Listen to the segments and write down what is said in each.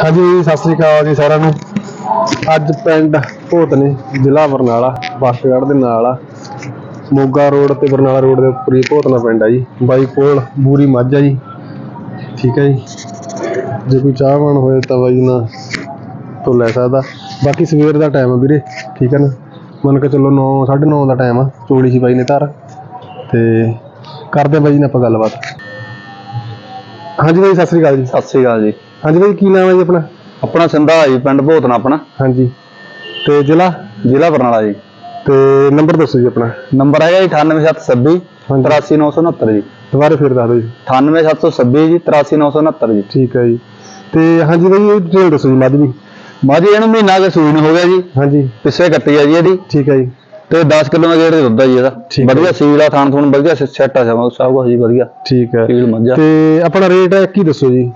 ਹਾਂਜੀ, ਸਤਿ ਸ੍ਰੀ ਅਕਾਲ ਜੀ ਸਾਰਿਆਂ ਨੂੰ। ਅੱਜ ਪਿੰਡ ਭੋਤਨੇ ਜ਼ਿਲ੍ਹਾ ਬਰਨਾਲਾ ਬਾਸਟਗੜ੍ਹ ਦੇ ਨਾਲ ਆ। ਮੋਗਾ ਰੋਡ ਤੇ ਬਰਨਾਲਾ ਰੋਡ ਦੇ ਉੱਪਰ ਹੀ ਭੋਤਨਾ ਪਿੰਡ ਆ ਜੀ। ਬਾਈ ਕੋਲ ਬੂਰੀ ਮੱਝ ਆ ਜੀ। ਠੀਕ ਹੈ ਜੀ। ਜੇ ਕੋਈ ਚਾਹਵਾਨ ਹੋਏ ਤਾਂ ਬਾਈ ਨਾ ਤੋਂ ਲੈ ਸਕਦਾ। ਬਾਕੀ ਸਵੇਰ ਦਾ ਟਾਈਮ ਆ ਵੀਰੇ, ਠੀਕ ਹੈ ਨਾ? ਮੰਨ ਕੇ ਚੱਲੋ 9 9:30 ਦਾ ਟਾਈਮ ਆ। ਚੋਲੀ ਸੀ ਬਾਈ ਨੇ ਧਾਰ। ਤੇ ਕਰਦੇ ਆ ਬਾਈ ਨੇ ਆਪਾਂ ਗੱਲਬਾਤ। ਹਾਂਜੀ ਬਾਈ, ਸਤਿ ਸ੍ਰੀ ਅਕਾਲ ਜੀ। ਸਤਿ ਸ੍ਰੀ ਅਕਾਲ ਜੀ। ਹਾਂਜੀ ਬਾਈ ਕੀ ਨਾਮ ਹੈ ਜੀ ਆਪਣਾ? ਆਪਣਾ ਸਿੰਧਾ ਜੀ ਪਿੰਡ ਭੋਤਨਾ ਆਪਣਾ। ਹਾਂਜੀ। ਤੇ ਜ਼ਿਲ੍ਹਾ? ਜ਼ਿਲ੍ਹਾ ਬਰਨਾਲਾ ਜੀ। ਤੇ ਨੰਬਰ ਦੱਸੋ ਜੀ ਆਪਣਾ। ਨੰਬਰ ਹੈਗਾ ਜੀ 98726 ਹਾਂਜੀ। 83969 ਜੀ। ਦੁਬਾਰਾ ਫਿਰ ਦੱਸ ਦਿਓ ਜੀ। 98726 ਜੀ 83969 ਜੀ। ਠੀਕ ਹੈ ਜੀ। ਤੇ ਹਾਂਜੀ ਬਾਈ ਇਹ ਡਿਟੇਲ ਦੱਸੋ ਜੀ ਮੱਝ ਦੀ। ਮਾਜੀ ਇਹਨੂੰ ਮਹੀਨਾ ਕੇ ਸੂਈ ਨੂੰ ਹੋ ਗਿਆ ਜੀ। ਹਾਂਜੀ। ਪਿੱਛੇ ਕੱਟੀ ਆ ਜੀ ਇਹਦੀ। ਠੀਕ ਹੈ ਜੀ। ਤੇ 10 ਕਿਲੋ ਦਾ ਗੇੜ ਦੇ ਦੁੱਧ ਆ ਜੀ ਇਹਦਾ। ਠੀਕ ਹੈ। ਵਧੀਆ ਸੀਲ ਆ ਥਾਣ ਥੂਣ ਵਧੀਆ ਸੈੱਟ ਆ ਸਭ ਸਭ ਕੁਝ ਜੀ ਵਧੀਆ। ਠੀਕ ਹੈ। ਸੀਲ ਮੱਝਾ ਤੇ ਆਪਣਾ ਰੇਟ ਹੈ ਕੀ ਦੱਸੋ ਜੀ?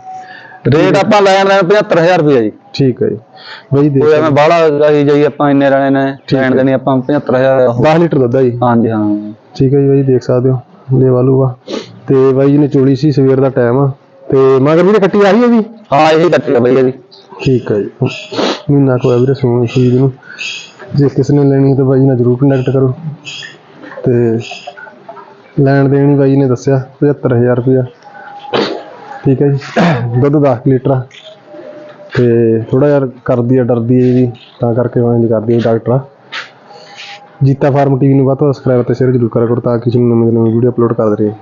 ਰੇਟ ਆਪਾਂ ਲੈਣ ਲੈਣ 75000 ਰੁਪਏ ਜੀ। ਠੀਕ ਹੈ ਜੀ। ਬਾਈ ਕੋਈ ਐਵੇਂ ਬਾਹਲਾ ਰਹੀ ਜਾਈ ਆਪਾਂ ਇੰਨੇ ਰਹਿਣੇ ਨੇ ਲੈਣ। ਦੇਣੀ ਆਪਾਂ 75000 10 ਲੀਟਰ ਦੁੱਧ ਹੈ ਜੀ। ਹਾਂਜੀ ਹਾਂ। ਠੀਕ ਹੈ ਜੀ ਬਾਈ ਦੇਖ ਸਕਦੇ ਹੋ। ਲੈ ਵਾਲੂਗਾ ਤੇ ਬਾਈ ਜੀ ਨੇ ਚੋਲੀ ਸੀ ਸਵੇਰ ਦਾ ਟਾਈਮ ਆ। ਤੇ ਮਗਰ ਵੀ ਕੱਟੀ ਆਹੀ ਹੈ ਜੀ? ਹਾਂ ਇਹੀ ਕੱਟੀ ਆ ਬਈ ਇਹਦੀ। ਠੀਕ ਹੈ ਜੀ। ਮਹੀਨਾ ਕੋਈ ਵੀਰੇ ਸੋਨ ਖਰੀਦ ਨੂੰ। ਜੇ ਕਿਸੇ ਨੇ ਲੈਣੀ ਹੈ ਤਾਂ ਬਾਈ ਨਾਲ ਜਰੂਰ ਕੰਟੈਕਟ ਕਰੋ। ਤੇ ਲੈਣ ਦੇਣੀ ਬਾਈ ਨੇ ਦੱਸਿਆ 75000 ਰੁਪਇਆ ਠੀਕ ਹੈ ਜੀ। ਦੁੱਧ 10 ਲੀਟਰ ਆ। ਤੇ ਥੋੜਾ ਯਾਰ ਕਰਦੀ ਆ, ਡਰਦੀ ਹੈ ਜੀ। ਤਾਂ ਕਰਕੇ ਉਹ ਇੰਜ ਕਰਦੀ ਹੈ ਡਾਕਟਰਾਂ ਜੀਤਾ ਫਾਰਮ ਟੀਵੀ ਨੂੰ ਵੱਧ ਤੋਂ ਸਬਸਕ੍ਰਾਈਬ ਤੇ ਸ਼ੇਅਰ ਜ਼ਰੂਰ ਕਰਿਆ ਕਰੋ ਤਾਂ ਕਿ ਤੁਹਾਨੂੰ ਨਵੀਂ ਨਵੀਂ ਵੀਡੀਓ ਅਪਲੋਡ ਕਰਦੇ ਰਹੀਏ।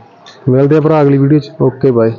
ਮਿਲਦੇ ਆ ਭਰਾ ਅਗਲੀ ਵੀਡੀਓ 'ਚ। Okay bye